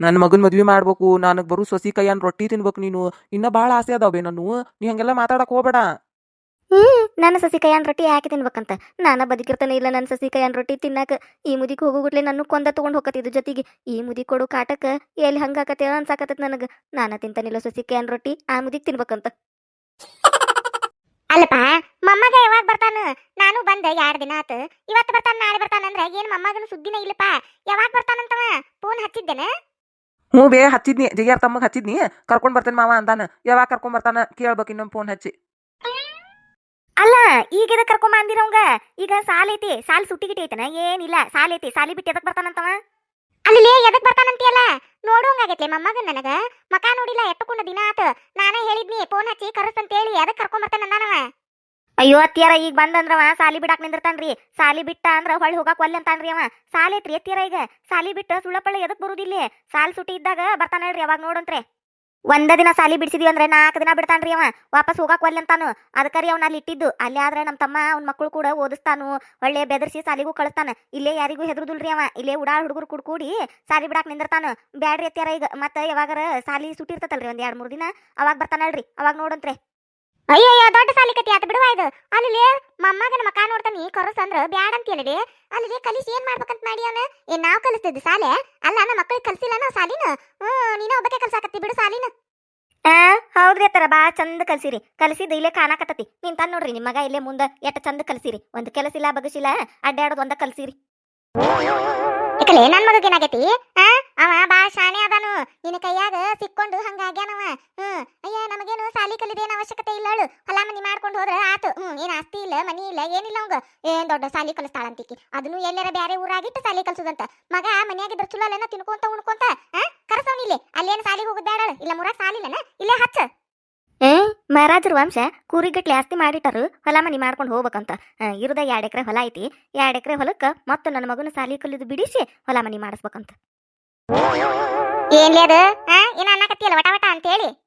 ನನ್ನ ಮಗನ ಮದ್ವಿ ಮಾಡ್ಬೇಕು ನನಗೆ ಬರು ಸೊಸಿ ಕೈಯನ್ ರೊಟ್ಟಿ ತಿನ್ಬೇಕು ನೀನು. ಇನ್ನ ಬಹಳ ಆಸೆ ಅದಾವೆ ನಾನು ನೀ ಹಂಗೆಲ್ಲ ಮಾತಾಡಕ್ ಹೋಗ್ಬೇಡ. ಹ್ಮ್ ನನ್ನ ಸಸಿ ಕೈಯನ್ ರೊಟ್ಟಿ ಯಾಕೆ ತಿನ್ಬೇಕಂತ? ನಾನ ಬದುಕಿರ್ತಾನೆ ಇಲ್ಲ ನನ್ನ ಸಸಿ ಕೈಯನ್ ರೊಟ್ಟಿ ತಿನ್ನಾಕ. ಈ ಮುದಿಗೆ ಹೋಗುಗುಟ್ಲೆ ನಾನು ಕೊಂದ ತಗೊಂಡ್ ಹೋಗತ್ತಿದ್ದು ಜೊತೆಗೆ. ಈ ಮುದಿ ಕೊಡು ಕಾಟಕ ಎಲ್ಲಿ ಹಂಗಾಕತ್ತೆ ಅನ್ಸಾಕತ್ತದ ನನಗ. ನಾನ ತಿಂತಾನಿಲ್ಲ ಸಸಿ ಕೈಯನ್ ರೊಟ್ಟಿ ಆ ಮುದಿಗೆ ತಿನ್ಬೇಕಂತ. ಅಲ್ಲಪ್ಪ ಮಮ್ಮಗ ಯಾವಾಗ ಬರ್ತಾನ? ನಾನು ಬಂದ ಎರಡ್ ದಿನ ಆತ? ಇವತ್ತು ಬರ್ತಾನ ನಾಳೆ ಬರ್ತಾನ ಅಂದ್ರೆ ಏನ್ ಮಮ್ಮಗನ ಸುದ್ದಿನ ಇಲ್ಲಪ್ಪ. ಯಾವಾಗ ಬರ್ತಾನಂತವ? ಫೋನ್ ಹಚ್ಚಿದ್ದೇನ. ಹ್ಞೂ ಬೇ ಹಚ್ಚಿದ್ನಿ. ಜಗ್ಯಾರ ತಮ್ಮಗ್ ಹಚ್ಚಿದ್ನಿ. ಕರ್ಕೊಂಡ್ ಬರ್ತೇನೆ ಮಾವ ಅಂತಾನ ಯಾವಾಗ ಕರ್ಕೊಂಡ್ ಬರ್ತಾನ ಕೇಳ್ಬೇಕು ಇನ್ನೊಂದು ಫೋನ್ ಹಚ್ಚಿ. ಅಲ್ಲ ಈಗ ಎದ ಕರ್ಕೊಂಡ್ ಬಂದಿರೋಂಗ ಈಗ ಸಾಲ ಐತಿ. ಸಾಲ ಸುಟ್ಟಿ ಗಿಟ್ಟಿ ಐತನ? ಏನಿಲ್ಲ ಸಾಲ ಐತಿ. ಸಾಲಿ ಬಿಟ್ಟು ಎದಕ್ ಬರ್ತಾನಂತವ? ಅಲ್ಲಿ ಎದಕ್ ಬರ್ತಾನಂತಿಯಲ್ಲ? ನೋಡೋಂಗಾಗೈತ್ಲೆ ಮೊಮ್ಮಗನ್ ನನಗ? ಮಕ ನೋಡಿಲ್ಲ ಎತ್ತಕೊಂಡ ದಿನ ಆತ. ನಾನೇ ಹೇಳಿದ್ನಿ ಫೋನ್ ಹಚ್ಚಿ ಕರ್ಸ್ತೀನಿ ಅಂತ ಹೇಳಿ ಎದಕ್ ಕರ್ಕೊಂಡ್ ಬರ್ತಾನ ಅಂದಾನವ? ಅಯ್ಯೋ ಅತ್ತಿಯಾರ ಈಗ ಬಂದಂದ್ರವ ಸಾಲಿ ಬಿಡಾಕ್ ನಿಂದಿರ್ತಾನ್ರಿ. ಸಾಲಿ ಬಿಟ್ಟ ಅಂದ್ರ ಹೊಳ್ ಹೋಗಾಕ್ ಒಲ್ಲೆ ಅಂತಾನ್ರಿ ಅವ. ಸಾಲಿ ಐತ್ರಿ ಅತ್ತಿಯರ ಈಗ? ಸಾಲಿ ಬಿಟ್ಟ ಸುಳ್ಳಪಳ್ಳ ಎದಕ್ ಬರುದಿಲ್ಲ? ಸಾಲ್ ಸುಟಿ ಇದ್ದಾಗ ಬರ್ತಾನ ಹೇಳ್ರಿ ಅವಾಗ ನೋಡಂತ್ರೆ ಒಂದ ದಿನ ಸಾಲಿ ಬಿಡಿಸಿದ್ವಿ ಅಂದ್ರೆ ನಾಲ್ಕು ದಿನ ಬಿಡ್ತಾನ್ರಿ ಅವ. ವಾಪಸ್ ಹೋಗಾಕ್ ಒಲ್ಲೆ ಅಂತಾನು. ಅದಕ್ಕರಿ ಅವ್ನ ಅಲ್ಲಿ ಇಟ್ಟಿದ್ದು. ಅಲ್ಲಿ ಆದ್ರೆ ನಮ್ಮ ತಮ್ಮ ಅವ್ನ ಮಕ್ಕಳು ಕೂಡ ಓದಿಸ್ತಾನು. ಒಳ್ಳೆ ಬೆದರ್ಸಿ ಸಾಲಿಗೂ ಕಳಿಸ್ತಾನ. ಇಲ್ಲೇ ಯಾರಿಗೂ ಹೆದರುದಿಲ್ರಿ ಅವ. ಇಲ್ಲೇ ಉಡಾಳ್ ಹುಡುಗರು ಕುಡ್ ಕೂಡಿ ಸಾಲಿ ಬಿಡಾಕ್ ನಿಂದಿರ್ತಾನ. ಬ್ಯಾಡ್ರಿ ಎತ್ತಿಯಾರ ಈಗ. ಮತ್ತೆ ಯಾವಾಗ ಸಾಲಿ ಸುಟಿ ಒಂದ್ ಎರಡ್ ಮೂರ್ ದಿನ. ಅವಾಗ ಬರ್ತಾನಲ್ರಿ ಅವಾಗ ನೋಡಂತ್ರೆ ಅಯ್ಯಯ್ಯೋ, ದೊಡ್ಡ ಸಾಲಿ ಕತ್ತಿ ಆತ ಬಿಡುವ ಇದು. ಅಲ್ಲಿ ಮೊಮ್ಮಗನ ಮಕ ನೋಡ್ತಾನಿ ಕೊರಸ್ ಅಂದ್ರ ಬ್ಯಾಡ ಅಂತ ಹೇಳಿ ಅಲ್ಲಿ ಕಲಿಸಿ ಏನ್ ಮಾಡ್ಬೇಕಂತ ಮಾಡಿ ಅವನ? ಏನ್ ನಾವ್ ಕಲಿಸ್ತಿದ್ವಿ ಸಾಲೆ? ಅಲ್ಲ, ನಮ್ಮ ಮಕ್ಕಳಿಗೆ ಕಲ್ಸಿಲ್ಲ ನಾವು ಸಾಲಿನ? ಹ್ಮ್ ನೀನ ಒಬ್ಬಕ್ಕೆ ಕಲ್ಸಾಕತ್ತಿ ಬಿಡು ಸಾಲಿನ. ಆ, ಹೌದ್ರಿ ತರ ಬಾ ಚಂದ ಕಲ್ಸಿರಿ. ಕಲ್ಸಿದ್ದು ಇಲ್ಲೇ ಕಾಣಕತ್ತತಿ. ನಿಂತ ನೋಡ್ರಿ ನಿಮ್ಮ ಮಗ ಇಲ್ಲೇ ಮುಂದೆ ಎಷ್ಟ ಚಂದ ಕಲ್ಸಿರಿ. ಒಂದ್ ಕೆಲಸಿಲ್ಲ ಬಗಸಿಲ್ಲ ಅಡ್ಡಾಡೋದು ಒಂದ ಕಲ್ಸಿರಿ. ನನ್ ಮಗಗೆ ಏನಾಗೈತಿ? ಆ? ಅವ ಬಾಳ ಶಾಣೆ ಅದಾನು. ನಿನ್ನ ಕೈಯಾಗ ಸಿಕ್ಕೊಂಡು ಹಂಗಾಗ್ಯಾನವ ಹ್ಮ್. ಅಯ್ಯ, ನಮಗೇನು ಸಾಲಿ ಕಲಿದೇನ ಅವಶ್ಯಕತೆ ಇಲ್ಲ ಅವಳು. ಹೊಲ ಮನಿ ಮಾಡ್ಕೊಂಡು ಹೋದ್ರ ಆತು. ಹ್ಮ್, ಏನ್ ಆಸ್ತಿ ಇಲ್ಲ, ಮನಿ ಇಲ್ಲ, ಏನಿಲ್ಲ ಅವಂಗ. ಏನ್ ದೊಡ್ಡ ಸಾಲಿ ಕಲಿಸ್ತಾಳಂತಿಕಿ. ಅದನ್ನು ಎಲ್ಲರ ಬ್ಯಾರೆ ಊರಾಗಿಟ್ಟು ಸಾಲಿ ಕಲ್ಸುದಂತ. ಮಗ ಮನ್ಯಾಗಿದ್ರ ಚಲೋ ಅಲ್ಲನ ತಿನ್ಕೊಂತ ಉಣ್ಕೊಂತ, ಆ? ಕರಸವ್ನಿಲ್ಲಿ ಅಲ್ಲೇನು ಸಾಲಿಗೆ ಹೋಗುದ್ ಬ್ಯಾಡ ಇಲ್ಲ ಮೂರಾಗ ಸಾಲಿಲ್ಲನ? ಇಲ್ಲೇ ಹಚ್ಚ. ಮಹಾರಾಜರ ವಂಶ ಕೂರಿಗಟ್ಲೆ ಆಸ್ತಿ ಮಾಡಿಟ್ಟರು ಹೊಲ ಮನಿ ಮಾಡ್ಕೊಂಡು ಹೋಗ್ಬೇಕಂತ. ಆ, ಎರಡು ಎಕರೆ ಹೊಲ ಐತಿ. ಎರಡ್ ಎಕರೆ ಹೊಲಕ್ಕ ಮತ್ತ ನನ್ನ ಮಗನ ಸಾಲಿ ಕಲಿದು ಬಿಡಿಸಿ ಹೊಲ ಮನಿ ಮಾಡಿಸ್ಬೇಕಂತ. ಏನ್ಲೇ ಅದು? ಏನ ಅನ್ನಕತ್ತಿಯಲ್ಲ ವಟ ವಟ ಅಂತೇಳಿ?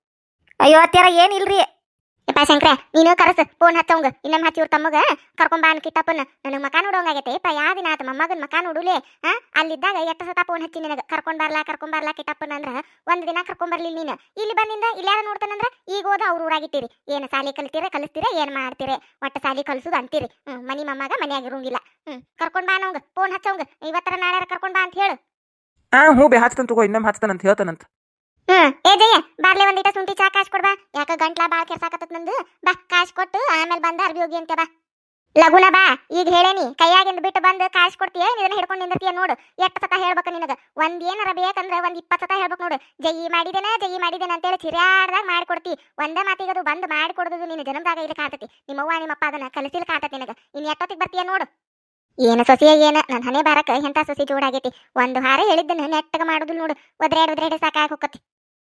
ಅಯ್ಯೋ ಅತ್ಯಾರ ಏನಿಲ್ರಿ? ಯಪ್ಪ ಶಂಕ್ರ, ನೀನು ಕರಸ ಫೋನ್ ಹಚ್ಚವಂಗ ಇನ್ನೊಮ್ಮೆ ಹಚ್ಚಿ ತಮ್ಮಗ. ಕರ್ಕೊಂಬಾ ಅನ್ ಕಿಟ್ಟಪ್ಪನ ನನಗೆ ಮಕ ನೋಡೋಂಗಾಗೈತೆ ಯಪ್ಪ ಯಾ ದಿನ ಆತ? ಮೊಮ್ಮಗನ್ ಮಕ ನೋಡುಲೆ ಆ ಅಲ್ಲಿದ್ದಾಗ ಎಷ್ಟು ಸತ ಫೋನ್ ಹಚ್ಚಿ ನಿನಗೆ. ಕರ್ಕೊಂಡ್ ಬರ್ಲಾ ಕರ್ಕೊಂಡ್ ಬರ್ಲಾ ಕಿಟ್ಟಪ್ಪನ ಅಂದ್ರ ಒಂದ್ ದಿನ ಕರ್ಕೊಂಡ್ ಬರ್ಲಿಲ್ಲ ನೀನು. ಇಲ್ಲಿ ಬಂದಿಂದ ಇಲ್ಲಾರ ನೋಡ್ತಾನಂದ್ರ ಈಗ ಹೋದ ಅವ್ರ ಊರಾಗಿಟ್ಟಿರಿ ಏನ್ ಸಾಲಿ ಕಲಿತೀರ, ಕಲಿಸ್ತೀರ, ಏನ್ ಮಾಡ್ತೀರಿ? ಒಟ್ಟ ಸಾಲಿ ಕಲಿಸುದು ಅಂತೀರಿ. ಹ್ಮ್, ಮನಿ ಮೊಮ್ಮಗ ಮನ್ಯಾಗ ಇರಂಗಿಲ್ಲ. ಹ್ಮ್, ಕರ್ಕೊಂಡ್ ಬಾ ಫೋನ್ ಹಚ್ಚವಂಗ ಇವತ್ತರ ನಾಳೆ ಕರ್ಕೊಂಡ್ ಬಾ ಅಂತ ಹೇಳು. ಆ ಹ್ಞೂ ಬೇ, ಹಚ್ತಾನ ಇನ್ನೊಮ್ಮೆ ಹಚ್ತಾನಂತ ಹೇಳ್ತಾನಂತ. ಹ್ಮ್. ಏ ಜಯ ಬಾರ್ಲೆ ಒಂದಿಟ ಶುಂಠಿ ಚಾ ಕಾಶ್ ಕೊಡ್ಬಾ ಯಾಕ ಗಂಟ್ಲ ಬಾಳ್ ಕೆರ್ಸಾಕತ್ತತ್ ನಂದು? ಬಾ ಕಾಶ್ ಕೊಟ್ಟು ಆಮೇಲೆ ಬಂದ ಅರ್ಬಿ ಹೋಗಿ ಅಂತ ಬಾ. ಲಗುನ ಬಾ, ಈಗ ಹೇಳೇನಿ, ಕೈಯಾಗಿಂದ ಬಿಟ್ಟು ಬಂದು ಕಾಶ್ ಕೊಡ್ತೀಯ? ಇದನ್ನ ಹಿಡ್ಕೊಂಡು ನಿಂದಿರ್ತೀಯ ನೋಡು. ಎಷ್ಟು ಸತ ಹೇಳ್ಬೇಕು ನಿನಗ. ಒಂದ್ ಏನಾರ ಬೇಕಂದ್ರ ಒಂದ್ ಇಪ್ಪತ್ತು ಸತ ಹೇಳ್ಬೇಕು ನೋಡು. ಜಯಿ ಮಾಡಿದೇನ ಜಯಿ ಮಾಡಿದೇನ ಅಂತೇಳಿ ಚಿರ್ಯಾಡ್ದಾಗ ಮಾಡ್ಕೊಡ್ತಿ ಒಂದ ಮಾತಿಗದು ಬಂದ್ ಮಾಡಿಕೊಡೋದು ನಿನ್ನ ಜನ್ಮದಾಗ ಇಲ್ಲಿ ಕಾತತಿ ನಿಮ್ಮವ್ವ, ನಿಮ್ಮಪ್ಪ ಅದನ್ನ ಕಲಿಸಿಲ್ ಕಾತತಿ ನಿನಗ. ಇನ್ ಎಷ್ಟೊತ್ತಿಗೆ ಬರ್ತೀಯ ನೋಡು. ಏನ ಸೊಸಿಯ ಏನ? ನನ್ನ ಹನೆ ಬಾರಕ ಎಂತ ಸೊಸಿ ಜೋಡಾಗೈತಿ? ಒಂದು ಹಾರ ಹೇಳಿದ್ದನ್ನ ನೆಟ್ಟಗ ಮಾಡೋದು ನೋಡು. ಒದ್ರೇಡ್ ಒದ್ರೇಡ್ ಸಾಕಾಗಿ ಹೋಗತಿ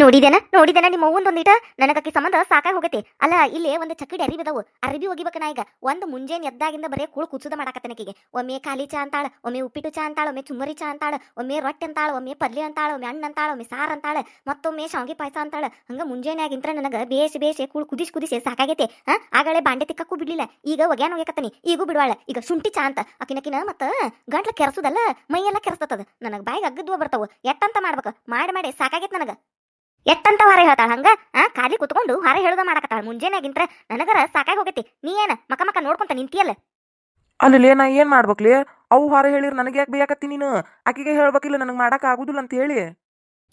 ನೋಡಿದೇನ ನೋಡಿದೇನ ನಿಮ್ಮ ಒಂದೊಂದು ಒಂದಿಟ ನನಗಕ್ಕೆ ಸಂಬಂಧ ಸಾಕಾಗಿ ಹೋಗೈತಿ. ಅಲ್ಲ, ಇಲ್ಲಿ ಒಂದು ಚಕ್ಕಡಿ ಅರಿವಿ ಅದಾವು ಅರಿವಿ ಹೋಗಿಬೇಕನ ಈಗ. ಒಂದು ಮುಂಜಾನೆ ಎದ್ದಾಗಿಂದ ಬರೇ ಕುಳು ಕುಚ್ಚುದ ಮಾಡಾಕತ್ತನಕಿಗೆ ಒಮ್ಮೆ ಖಾಲಿ ಚಾ ಅಂತಾಳ, ಒಮ್ಮೆ ಉಪ್ಪಿಟ್ಟು ಚಾ ಅಂತಾಳ, ಒಮ್ಮೆ ಚುಮ್ಮರಿ ಚಾ ಅಂತಾಳ, ಒಮ್ಮೆ ರೊಟ್ಟಿ ಅಂತಾಳ, ಒಮ್ಮೆ ಪಲ್ಯ ಅಂತಾಳ, ಒಮ್ಮೆ ಹಣ್ಣು ಅಂತಾಳ, ಒಮ್ಮೆ ಸಾರು ಅಂತಾಳ, ಮತ್ತೊಮ್ಮೆ ಶಾವಿಗೆ ಪಾಯಸ ಅಂತಾಳ. ಹಂಗ ಮುಂಜಾನೆ ಆಗಿಂತ್ರ ನನಗ ಬೇಸಿ ಬೇಸಿ ಕೂಳು ಕುದಿಸಿ ಕುದಿಸಿ ಸಾಕಾಗೈತೆ. ಹಾ ಆಗಲೇ ಬಾಂಡೆ ತಿಕ್ಕಕ್ಕೂ ಬಿಡ್ಲಿಲ್ಲ. ಈಗ ಒಗ್ಯಾನ ಹೋಗ್ಯಾಕತ್ತನಿ ಈಗೂ ಬಿಡವಾಳ. ಈಗ ಶುಂಠಿ ಚಾ ಅಂತ. ಅಕಿನಕಿನ ಮತ್ತ ಗಂಟ್ಲ ಕೆರಸುದಲ್ಲ, ಮೈಯೆಲ್ಲ ಕೆರಸ್ತದ ನನಗ ಬಾಯಿಗೆ ಅಗ್ಗದ್ವ ಬರ್ತಾವ. ಎಟ್ಟಂತ ಮಾಡ್ಬೇಕು? ಮಾಡಿ ಮಾಡಿ ಸಾಕಾಗೈತೆ ನನಗ. ಎಟ್ಟಂತ ಹೊರ ಹೇಳ್ತಾಳ ಹಂಗ? ಆ ಖಾಲಿ ಕುತ್ಕೊಂಡು ಹೊರ ಹೇಳುದ ಮಾಡಕತ್ತಾಳ. ಮುಂಜಾನೆಗಿಂತ್ರ ನನಗರ ಸಾಕಾಗಿ ಹೋಗೈತಿ. ನೀ ಏನ ಮಕ ಮಕ ನೋಡ್ಕೊಂತ ನಿಂತಿಯಲ್ಲ? ಅಲ್ಲಿ ನಾ ಏನ್ ಮಾಡ್ಬೇಕ್ಲಿ? ಅವು ಹೊರ ಹೇಳಿರ್ ನನಗೆ ಯಾಕೆ ಬೇಕತ್ತಿ ನೀನು? ಆಕಿಗೆ ಹೇಳ್ಬೇಕಿಲ್ಲ ನನಗೆ ಮಾಡಕ್ ಆಗುದಿಲ್ಲ ಅಂತ ಹೇಳಿ.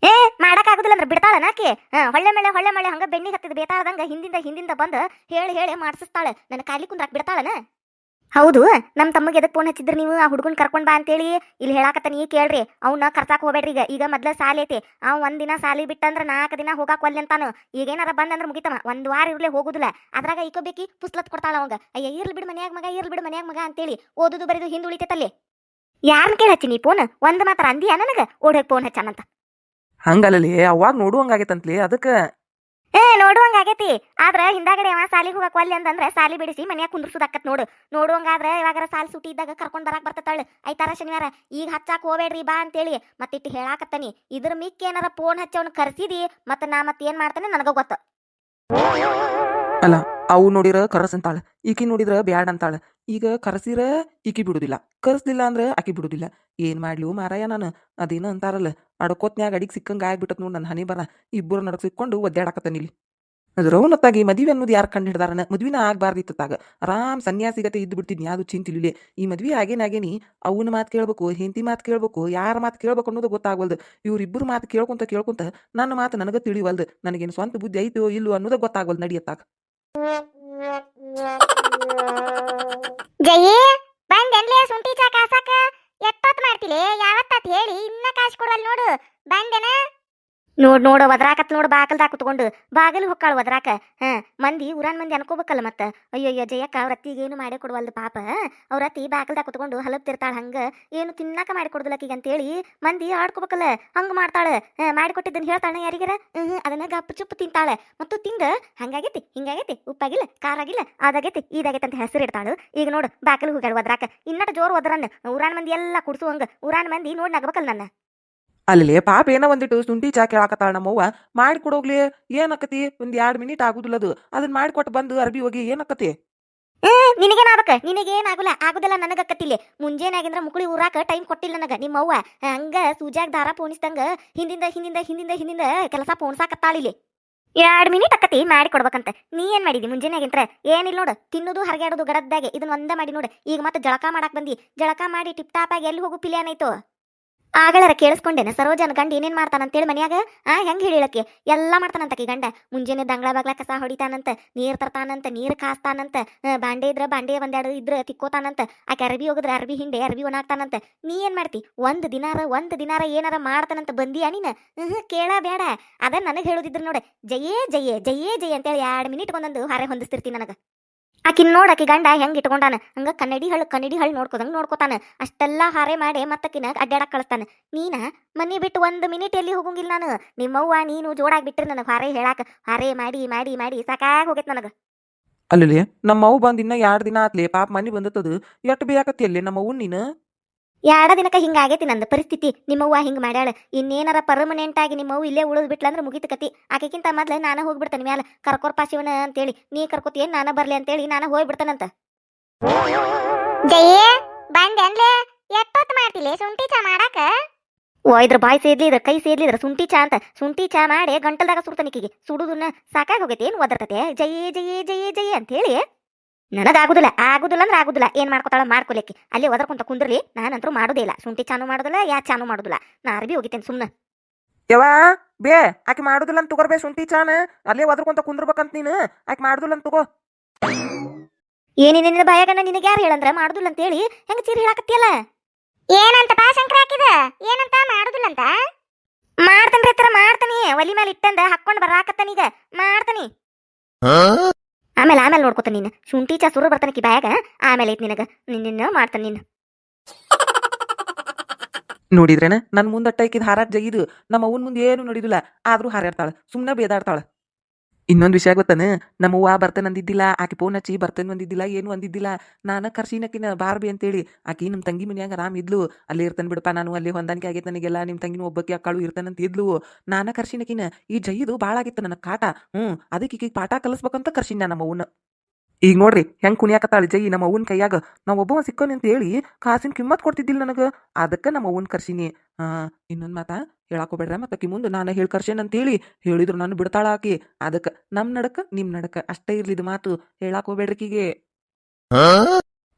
ಏ ಮಾಡಕ್ ಆಗುದಿಲ್ಲ ಅಂದ್ರೆ ಬಿಡ್ತಾಳ ನಾಕಿ ಹೊಳ್ಳೆ ಮಳೆ ಹೊಳ್ಳೆ ಮಳೆ ಹಂಗ ಬೆಣ್ಣಿ ಹತ್ತಿದ ಬೇತಾಳದಂಗ ಹಿಂದಿಂದ ಹಿಂದಿಂದ ಬಂದ ಹೇಳಿ ಹೇಳಿ ಮಾಡಿಸ್ತಾಳೆ ನನ್ನ ಕಾಲಿ ಕುಂದ್ರಾಕ್ ಬಿಡ್ತಾಳನ ಹೌದು ನಮ್ಮ ತಮ್ಮಗೆ ಎದಕ್ಕೆ ಫೋನ್ ಹಚ್ಚಿದ್ರಿ ನೀವು? ಆ ಹುಡುಗನ್ ಕರ್ಕೊಂಡ್ ಬಾ ಅಂತೇಳಿ. ಇಲ್ಲಿ ಹೇಳಾಕತ್ತನಿ ನೀ ಕೇಳ್ರಿ. ಅವ್ನ ಕರ್ಸಾಕ್ ಹೋಗ್ಬೇಡ್ರಿ ಈಗ. ಈಗ ಮೊದ್ಲ ಸಾಲಿ ಐತಿ. ಅವ್ ಒಂದ್ ದಿನ ಸಾಲಿ ಬಿಟ್ಟಂದ್ರ ನಾಲ್ಕು ದಿನ ಹೋಗಾಕ ಒಲ್ಲೆ ಅಂತಾನು. ಈಗೇನಾರ ಬಂದಂದ್ರ ಮುಗಿತಮ್ಮ ಒಂದ್ ವಾರ ಇರ್ಲೇ ಹೋಗುದಿಲ್ಲ. ಅದ್ರಾಗ ಇಕೋಬೇಕಿ ಪುಸ್ತಕ ಕೊಡ್ತಾಳ ಅವಂಗ. ಅಯ್ಯ, ಇರ್ಲಿ ಬಿಡು ಮನ್ಯಾಗ ಮಗ, ಇರ್ಲಿ ಬಿಡು ಮನ್ಯಾಗ ಮಗ ಅಂತೇಳಿ ಓದುದು ಬರೀದು ಹಿಂದ್ ಉಳಿತೈತಲ್ಲಿ. ಯಾರನ್ನ ಕೇಳಿ ನೀ ಫೋನ್ ಒಂದ್ ಮಾತ್ರ ಅಂದಿಯಾ ನನಗ? ಓಡೋಗ್ ಫೋನ್ ಹಚ್ಚಾನಂತ. ಹಂಗಲ್ಲಿ ಅವಾಗ ನೋಡುವಂಗಾಗೈತಂತ್ಲಿ ಅದಕ್ಕೆ ಏ, ನೋಡುವಂಗ ಆಗೈತಿ. ಆದ್ರ ಹಿಂದಾಗಡೆ ಅವ ಸಾಲಿಗೆ ಹೋಗಕ್ ಒಲ್ಲೆ ಅಂತಂದ್ರೆ ಸಾಲಿ ಬಿಡಿಸಿ ಮನ್ಯಾಗ ಕುಂದ್ರಸುದಾಕತ್ ನೋಡು. ನೋಡುವಂಗಾದ್ರೆ ಇವಾಗರ ಸಾಲಿ ಸುಟಿ ಇದ್ದಾಗ ಕರ್ಕೊಂಡ್ ಬರಾಕ್ ಬರ್ತತಾಳ. ಐತಾರ ಶನಿವಾರ, ಈಗ ಹಚ್ಚಾಕ್ ಹೋಗ್ಬೇಡ್ರಿ ಬಾ ಅಂತೇಳಿ ಮತ್ತಿಟ್ಟು ಹೇಳಾಕತ್ತನಿ. ಇದ್ರ ಮಿಕ್ಕ ಏನಾರ ಫೋನ್ ಹಚ್ಚವನ್ ಕರ್ಸಿದಿ ಮತ್ತ ನಾ ಮತ್ ಏನ್ ಮಾಡ್ತಾನೆ ನನಗ ಗೊತ್ತ. ಅಲ್ಲ, ಅವು ನೋಡಿರ ಕರಸ್ ಅಂತಾಳ. ಈಕಿ ನೋಡಿದ್ರ ಬ್ಯಾಡ್ ಅಂತಾಳ. ಈಗ ಕರೆಸಿರ ಈಕಿ ಬಿಡುದಿಲ್ಲ. ಕರೆಸ್ಲಿಲ್ಲ ಅಂದ್ರೆ ಆಕಿ ಬಿಡುದಿಲ್ಲ. ಏನ್ ಮಾಡ್ಲಿ ಮಾರಾಯ ನಾನು. ಅದೇನೋ ಅಂತಾರಲ್ಲ. ಅಡ್ಕೋತ್ನ್ಯಾಗ ಅಡಿಗೆ ಸಿಕ್ಕಂಗ ಆಗ್ಬಿಟ್ಟತ್ ನೋಡ್ ನನ್ನ ಹನಿ ಬರ. ಇಬ್ಬರು ನಡಕ್ ಸಿಕ್ಕೊಂಡು ಒದ್ದಾಡಕತ್ತಾನ ಅದು ರೌನತ್ತಾಗಿ ಮದ್ವೆ ಅನ್ನೋದು ಯಾರು ಕಂಡು ಹಿಡ್ದಾರನ ಮದ್ವಿನ ಆಗ್ಬಾರ್ದಿತ್ತಾಗ ಆರಾಮ್ ಸನ್ಯಾಸಿಗತೆ ಇದ್ದು ಬಿಡ್ತಿದ್ನಿ ಯಾವುದು ಚಿಂತಿಲಿಲ್ಲ ಈ ಮದ್ವೆ ಆಗೇನಾಗೇನಿ ಅವನ ಮಾತು ಕೇಳ್ಬೇಕು, ಹೆಂಡತಿ ಮಾತು ಕೇಳ್ಬೇಕು, ಯಾರ ಮಾತು ಕೇಳ್ಬೇಕು ಅನ್ನೋದು ಗೊತ್ತಾಗವಲ್ದು. ಇವ್ರಿಬ್ಬರು ಮಾತು ಕೇಳ್ಕೊಂತ ಕೇಳ್ಕೊಂತ ನನ್ನ ಮಾತು ನನಗ ತಿಳಿವಲ್ದು. ನನಗೇನು ಸ್ವಂತ ಬುದ್ಧಿ ಐತೋ ಇಲ್ಲೋ ಅನ್ನೋದು ಗೊತ್ತಾಗವಲ್ದು ನಡಿಯತ್ತಾಗ ಜಯಿ ಬಂದೆನ್ಲೇ ಸುಂಟಿ ಚಾ ಕಾಸಾಕ ಎಷ್ಟೊತ್ತು ಮಾಡ್ತಿಲೆ? ಯಾವತ್ತಾತ್ ಹೇಳಿ. ಇನ್ನ ಕಾಸು ಕೊಡುವಲ್ ನೋಡು. ಬಂದೆನ? ನೋಡ್ ನೋಡು ಒದ್ರಾಕತ್ ನೋಡು ಬಾಕಲ್ದಾಗ ಕುತ್ಕೊಂಡು ಬಾಗಿಲು ಹೊಕ್ಕಾಳ ಒದ್ರಾಕ ಹಾ ಮಂದಿ ಊರಾನ್ ಮಂದಿ ಅನ್ಕೋಬೇಕಲ್ಲ ಮತ್ತ. ಅಯ್ಯೋ ಜಯಕ್ಕ ಅವ್ರ ಏನು ಮಾಡೇ ಕೊಡುವಲ್ದು ಪಾಪ. ಅವ್ರತ್ತಿ ಅತ್ತಿ ಬಾಕಲ್ದಾಗ ಕುತ್ಕೊಂಡು ಹಲಪ್ತಿರ್ತಾಳ ಹಂಗ. ಏನು ತಿನ್ನಾಕ ಮಾಡಿ ಕೊಡುದಿಲ್ಲಕೀಗ ಅಂತೇಳಿ ಮಂದಿ ಆಡ್ಕೋಬೇಕಲ್ಲ ಹಂಗ ಮಾಡ್ತಾಳ. ಹಾ, ಮಾಡಿಕೊಟ್ಟಿದ್ದನ್ನ ಹೇಳ್ತಾಳ ಯಾರಿಗಾರ? ಹ್ಮ್ ಅದನ್ನ ಗಪ್ಪ ಚುಪ್ಪು ತಿಂತಾಳ. ಮತ್ತು ತಿಂದ ಹಂಗಾಗೈತಿ ಹಿಂಗಾಗೈತಿ ಉಪ್ಪಾಗಿಲ್ಲ ಖಾರಾಗಿಲ್ಲ ಅದಾಗೈತಿ ಇದಾಗೈತಿ ಅಂತ ಹೆಸರು ಇಡ್ತಾಳು. ಈಗ ನೋಡು ಬಾಕಲು ಹೋಗ್ಯಾಳ ಒದ್ರಾಕ ಇನ್ನಟ ಜೋರ್ ಒದ್ರನ್ನ ಊರಾನ್ ಮಂದಿ ಎಲ್ಲ ಕುಡ್ಸುವಂಗ ಊರಾನ್ ಮಂದಿ ನೋಡ್ ನಗಬೇಕಲ್ಲ ನನ್ನ. ಅಲ್ಲಿ ಪಾಪ ಏನೋ ಒಂದಿಟ್ಟು ಶುಂಠಿ ಚಾ ಕೇಳಾಕತ್ತಾಳ ನಮ್ಮವ್ವ. ಮಾಡಿಕೊಡೋಗ್ಲಿ ಏನಕ್ಕತಿ ಒಂದ್ ಎರಡ್ ಮಿನಿಟ್ ಆಗುದಿಲ್ಲ ಅದು. ಅದನ್ನ ಮಾಡಿಕೊಟ್ಟು ಬಂದು ಅರ್ಬಿ ಹೋಗಿ ಏನಕ್ಕತಿ ನಿನಗೇನಾಗಬೇಕ? ನಿನಗೇನಾಗಲ್ಲ? ಆಗುದಿಲ್ಲ ನನಗಕ್ಕತ್ತಿಲ್ಲ ಮುಂಜಾನಾಗಿಂದ್ರ ಮುಕುಳಿ ಊರಾಕ ಟೈಮ್ ಕೊಟ್ಟಿಲ್ಲ ನನಗ. ನಿಮ್ಮ ಅವ್ವ ಹಂಗ ಸೂಜ್ಯಾಗ ದಾರ ಪೋಣಿಸ್ದಂಗ ಹಿಂದಿಂದ ಹಿಂದಿಂದ ಹಿಂದಿಂದ ಹಿಂದಿಂದ ಕೆಲಸ ಪೋಣಿಸಾಕತ್ತಾಳಿಲಿ ಎರಡ್ ಮಿನಿಟ್ ಅಕ್ಕತಿ ಮಾಡಿ ಕೊಡ್ಬೇಕಂತ. ನೀ ಏನ್ ಮಾಡಿದಿ ಮುಂಜಾನಾಗಿಂತ್ರ? ಏನಿಲ್ಲ ನೋಡು, ತಿನ್ನೋದು ಹರಗಾಡೋದು ಗಡದ್ದಾಗೆ. ಇದನ್ನ ಒಂದ ಮಾಡಿ ನೋಡು. ಈಗ ಮತ್ತೆ ಜಳಕ ಮಾಡಾಕ್ ಬಂದಿ. ಜಳಕ ಮಾಡಿ ಟಿಪ್ ಟಾಪ್ ಆಗಿ ಎಲ್ಲಿ ಹೋಗು ಪಿಲಿಯಾನೈತೋ ಆಗಳರ ಕೇಳಿಸ್ಕೊಂಡೇನೆ, ಸರೋಜನ ಗಂಡ ಏನೇನು ಮಾಡ್ತಾನಂತೇಳಿ ಮನ್ಯಾಗ? ಆ, ಹೆಂಗೆ ಹೇಳಿಳಕ್ಕೆ ಎಲ್ಲ ಮಾಡ್ತಾನಂತಕಿ ಗಂಡ. ಮುಂಜಾನೆ ದಂಗಳ ಬಾಗ್ಲ ಕಸ ಹೊಡಿತಾನಂತ, ನೀರು ತರ್ತಾನಂತ, ನೀರು ಕಾಸ್ತಾನಂತ ಬಾಂಡೆ ಇದ್ರ ಬಾಂಡೆ ಒಂದೆರಡು ಇದ್ರ ತಿಕ್ಕೋತಾನಂತ, ಆಕೆ ಅರ್ಬಿ ಹೋಗಿದ್ರೆ ಅರ್ಬಿ ಹಿಂಡೆ, ಅರ್ಬಿ ಒಣಾಗ್ತಾನಂತ. ನೀ ಏನು ಮಾಡ್ತಿ? ಒಂದು ದಿನಾರ ಒಂದು ದಿನಾರ ಏನಾರ ಮಾಡ್ತಾನಂತ ಬಂದಿಯಾ ನೀನು? ಹ್ಞೂ ಕೇಳ ಬೇಡ. ಅದ ನನಗೆ ಹೇಳೋದಿದ್ರು ನೋಡಿ. ಜಯೇ ಜಯೇ ಜಯೇ, ಜಯ ಅಂತೇಳಿ ಎರಡು ಮಿನಿಟ್ ಒಂದೊಂದು ಹಾರೆ ಹೊಂದಿಸ್ತಿರ್ತೀನಿ ನನಗ. ಆಕಿನ್ ನೋಡ ಆಕಿ ಗಂಡ ಹೆಂಗ್ ಇಟ್ಕೊಂಡಾನ? ಹಂಗ ಕನ್ನಡಿ ಹಳ್ಳು ಕನ್ನಡಿ ಹಳ್ಳ ನೋಡ್ಕೋದಂಗ್ ನೋಡ್ಕೋತಾನ. ಅಷ್ಟೆಲ್ಲ ಹಾರೆ ಮಾಡಿ ಮತ್ತಕಿನ ಅಡ್ಡಾಡಕ್ ಕಳಿಸ್ತಾನ. ನೀನ, ಮನಿ ಬಿಟ್ಟು ಒಂದ್ ಮಿನಿಟ್ ಎಲ್ಲಿ ಹೋಗಂಗಿಲ್ಲ ನಾನು? ನಿಮ್ಮವ್ವ ನೀನು ಜೋಡಾಗಿ ಬಿಟ್ಟರೆ ನನಗೆ ಹಾರೆ ಹೇಳಾಕ. ಹಾರೆ ಮಾಡಿ ಮಾಡಿ ಮಾಡಿ ಸಾಕಾಗ್ ಹೋಗೈತ್ ನನಗ. ಅಲ್ಲಿ ನಮ್ಮವ್ವ ಬಂದಿನ್ನ ಇನ್ನ ಎರಡ್ ದಿನ ಆತ್ಲೆ? ಪಾಪ ಮನಿ ಬಂದತ್ತದು. ಎಟ್ ಬೇಯಾಕತಿ ಅಲ್ಲಿ ನಮ್ಮವ್ವ ನೀನು? ಎರಡ ದಿನಕ್ಕ ಹಿಂಗ ಆಗೈತಿ ನಂದು ಪರಿಸ್ಥಿತಿ. ನಿಮ್ಮವ್ವ ಹಿಂಗೆ ಮಾಡ್ಯಾಳ. ಇನ್ನೇನಾರ ಪರ್ಮನೆಂಟ್ ಆಗಿ ನಿಮ್ಮವ್ವ ಇಲ್ಲೇ ಉಳಿದ್ ಬಿಟ್ಲಂದ್ರ ಮುಗಿತ ಕತಿ. ಆಕೆಕಿಂತ ಮೊದ್ಲ ನಾನ ಹೋಗ್ಬಿಡ್ತೇನೆ ಮ್ಯಾಲ. ಕರ್ಕೋರ್ ಪಾಶಿವನ ಅಂತೇಳಿ. ನೀ ಕರ್ಕೋತಿ ನಾನ ಬರ್ಲಿ ಅಂತೇಳಿ ನಾನ ಹೋಗ್ಬಿಡ್ತಾನಂತ. ಜಯಿ ಬಂದೆನ್ಲೇ ಎಷ್ಟೊತ್ ಮಾಡ್ತಿಲೆ ಸುಂಟಿ ಚಾ ಮಾಡಾಕ? ಓ ಇದ್ರ ಬಾಯಿ ಸೇದ್ಲಿ ಇದ್ರ ಕೈ ಸೇದ್ಲಿ ಇದ್ರ ಶುಂಠಿ ಚಾ ಅಂತ. ಶುಂಠಿ ಚಾ ಮಾಡಿ ಗಂಟಲ್ದಾಗ ಸುಡ್ತಾನಿಕಿಗೆ ಸುಡುದನ್ನ ಸಾಕಾಗಿ ಹೋಗೈತಿ ಏನ್ ಒದರ್ತತೆ? ಜಯೇ ಜಯೇ ಜಯೇ ಅಂತ ಅಂತೇಳಿ. ನನಗಾಗುದಿಲ್ಲ ಆಗುದಿಲ್ಲ ಅಂದ್ರೆ ಆಗುದಿಲ್ಲ. ಏನ್ ಮಾಡ್ಕೊತಾಳ ಮಾಡ್ಕೊಲಿಕ್ಕೆ. ಅಲ್ಲಿ ಒದರ್ಕೊಂತ ಕುಂದ್ರಲಿ ನಾನಂತರೂ ಮಾಡೋದೇ ಇಲ್ಲ. ಶುಂಠಿ ಚಾನು ಮಾಡುದಿಲ್ಲ ಯಾ ಚಾನು ಮಾಡೋದಿಲ್ಲ. ನಾ ಅರ್ಬಿ ಹೋಗಿತ್ತೇನೆ ಸುಮ್ಮನೆ ಯವಾ ಬೇ ಆಕೆ ಮಾಡುದಿಲ್ಲ ಅಂತ ತಗೋರ್ಬೇ ಶುಂಠಿ ಚಾನ. ಅಲ್ಲೇ ಒದರ್ಕೊಂತ ಕುಂದ್ರಬೇಕಂತ ನೀನು. ಆಕೆ ಮಾಡುದಿಲ್ಲ ಅಂತ ತಗೋ. ಏನೇನಿನ ಭಯಗಣ್ಣ ನಿನಗೆ ಯಾರು ಹೇಳಂದ್ರ? ಮಾಡುದಿಲ್ಲ ಅಂತ ಹೇಳಿ. ಹೆಂಗ ಚೀರ್ ಹೇಳಾಕತ್ತಿಯಲ್ಲ? ಏನಂತ ಬಾ ಶಂಕರ ಹಾಕಿದ? ಏನಂತ? ಮಾಡುದಿಲ್ಲ ಅಂತ? ಮಾಡ್ತಾನ್ರಿ ತರ ಮಾಡ್ತಾನಿ. ಒಲಿ ಮೇಲೆ ಇಟ್ಟಂದ ಹಾಕೊಂಡ್ ಬರಾಕತ್ತಾನೀಗ. ಮಾಡ್ತಾನಿ. ಆಮೇಲೆ ಆಮೇಲೆ ನೋಡ್ಕೊತ ನೀನು. ಶುಂಠಿ ಚಾ ಸುರು ಬರ್ತಾನಕಿ ಬಾಯಾಗ. ಆಮೇಲೆ ಐತ್ ನಿನಗ. ನಿನ್ನ ಮಾಡ್ತಾನೆ ನೀನು. ನೋಡಿದ್ರೇನ? ನನ್ ಮುಂದೆ ಅಟ್ಟ ಹಾರಾಟ ಜಗಿದು. ನಮ್ಮ ಅವನ ಮುಂದೆ ಏನು ನೋಡಿದಿಲ್ಲ. ಆದ್ರೂ ಹಾರಾಡ್ತಾಳ. ಸುಮ್ಮನೆ ಬೇದಾಡ್ತಾಳ. ಇನ್ನೊಂದ್ ವಿಷಯ ಗೊತ್ತಾನೆ ನಮ್ಮ ಅವ್ವ ಬರ್ತೇನೆ ಅಂದಿದ್ದಿಲ್ಲ ಆಕೆ ಫೋನ್ ಹಚ್ಚಿ ಬರ್ತೇನೆ ಅಂದಿದ್ದಿಲ್ಲ ಏನು ಅಂದಿದ್ದಿಲ್ಲ. ನಾನು ಕರ್ಸಿನಕಿನ ಬಾರ್ಬಿ ಅಂತೇಳಿ. ಆಕಿ ನಮ್ಮ ತಂಗಿ ಮನ್ಯಾಗ ಆರಾಮ್ ಇದ್ಲು. ಅಲ್ಲೇ ಇರ್ತಾನೆ ಬಿಡಪ್ಪ, ನಾನು ಅಲ್ಲಿ ಹೊಂದಾಣಿಕೆ ಆಗೈತೆ ನನಗೆಲ್ಲ. ನಿಮ್ಮ ತಂಗಿನ ಒಬ್ಬಕ್ಕೆ ಅಕ್ಕಳು ಇರ್ತಾನಂತ ಇದ್ಲು. ನಾನು ಕರ್ಸಿನಕಿನ ಈ ಜೈದು ಭಾಳ ಆಗಿತ್ತು ನನಗೆ ಕಾಟ. ಹ್ಞೂ ಅದಕ್ಕೆ ಈಗ ಪಾಠ ಕಲಿಸ್ಬೇಕಂತ ಕರ್ಸಿನ ನಮ್ಮ ಅವ್ವನ ಈಗ ನೋಡ್ರಿ, ಹೆಂಗ್ ಕುಣಿಯಾಕತ್ತಾಳ ಜೈ ನಮ್ಮ ಅವ್ವನ ಕೈಯಾಗ. ನಾವ್ ಒಬ್ಬವ ಸಿಕ್ಕೋನಿ ಅಂತ ಹೇಳಿ ಕಾಸಿನ ಕಿಮ್ಮತ್ ಕೊಡ್ತಿದ್ದಿಲ್ಲ ನನಗ. ಅದಕ್ಕ ನಮ್ಮ ಅವ್ವನ್ ಕರ್ಸಿನಿ. ಹಾ, ಇನ್ನೊಂದ್ ಮಾತ ಹೇಳಾಕೋಬೇಡ್ರ ಮತ್ತ ಮುಂದೆ ನಾನು ಹೇಳಿ ಕರ್ಸೇನ್ ಅಂತ ಹೇಳಿ ಹೇಳಿದ್ರು ನಾನು ಬಿಡ್ತಾಳ ಆಕಿ. ಅದಕ್ಕ ನಮ್ ನಡಕ ನಿಮ್ ನಡಕ ಅಷ್ಟೇ ಇರ್ಲಿ ಇದು ಮಾತು. ಹೇಳಾಕೋಬೇಡ್ರಿ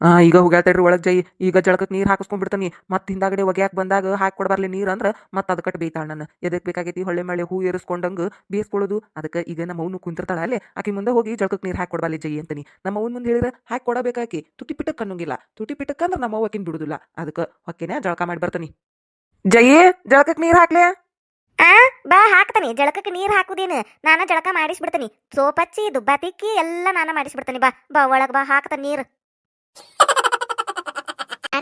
ಹಾ ಈಗ ಹೋಗ್ಯಾಳ್ತೇಡ್ರಿ ಒಳಗೆ ಜೈ, ಈಗ ಜಳಕಕ್ಕೆ ನೀರು ಹಾಕಿಸ್ಕೊಂಡ್ಬಿಡ್ತಾನಿ ಮತ್ತೆ ಹಿಂದಾಗಡೆ ಒಗ್ಯಾಕ್ ಬಂದಾಗ ಹಾಕಿ ಕೊಡಬಾರ್ಲಿ ನೀರು ಅಂದ್ರ ಮತ್ತೆ ಅದ್ ಕಟ್ ಬೇಯ್ತಾಳ ನನ್ನ ಎದಕ್ ಬೇಕಾಗೈತಿ ಹೊಳ್ಳೆ ಮಳೆ ಹೂ ಏರಿಸ್ಕೊಂಡಂಗ ಬೇಯಿಸ್ಕೊಳ್ಳೋದು ಅದಕ್ಕೆ ಈಗ ನಮ್ಮ ಅವ್ನು ಕುಂತಿರ್ತಾಳ ಅಲ್ಲೇ. ಆಕಿ ಮುಂದೆ ಹೋಗಿ ಜಳಕಕ್ಕೆ ನೀರು ಹಾಕಿ ಕೊಡಬಾರ್ಲಿ ಜೈ ಅಂತನಿ ನಮ್ಮ ಅವನ ಮುಂದೆ ಹೇಳಿದ್ರೆ ಹಾಕಿ ಕೊಡಬೇಕಾಕಿ. ತುಟಿ ಪಿಟಕ್ ಅನ್ನೋಂಗಿಲ್ಲ. ತುಟಿ ಪಿಟಕ್ ಅಂದ್ರೆ ನಮ್ಮ ಬಿಡುದಿಲ್ಲ. ಅದಕ್ಕೆ ಹೊಕ್ಕೇನೆ ಜಳಕ ಮಾಡಿ ಬರ್ತಾನಿ ಜಯೇ ಜಳಕಕ್ಕೆ ನೀರು ಹಾಕ್ಲೆ? ಆ, ಬಾ ಹಾಕ್ತಾನೆ. ಜಳಕಕ್ಕೆ ನೀರ್ ಹಾಕುದೇನು. ನಾನು ಜಳಕ ಮಾಡಿಸ್ಬಿಡ್ತೀನಿ. ಸೋಪಚ್ಚಿ ದುಬ್ಬ ತಿಕ್ಕಿ ಎಲ್ಲ ನಾನು ಮಾಡಿಸ್ಬಿಡ್ತೀನಿ. ಬಾ ಬಾ, ಒಳಗೆ ಬಾ ಹಾಕ್ತಾನೆ ನೀರ್.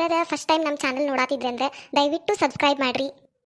ಯಾರದ ಫಸ್ಟ್ ಟೈಮ್ ನಮ್ಮ ಚಾನಲ್ ನೋಡಾತಿದ್ರೆ ಅಂದ್ರೆ ದಯವಿಟ್ಟು ಸಬ್ಸ್ಕ್ರೈಬ್ ಮಾಡ್ರಿ.